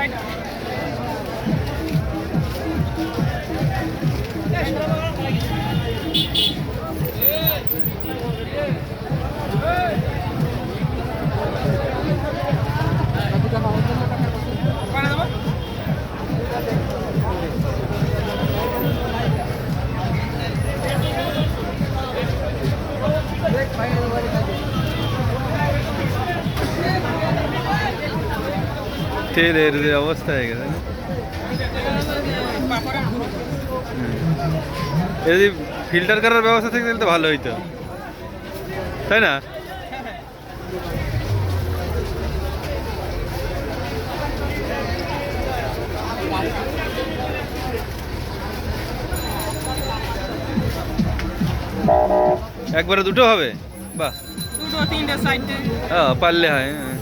Thank you. তেলের যে অবস্থা হয়ে গেছে। যদি ফিল্টার করার ব্যবস্থা থাকে তাহলে তো ভালো হইতো। তাই না? একবারে দুটো হবে? বাহ। দুটো তিনটে চারটে। হ্যাঁ পারলে হয় টেকনিক্যালি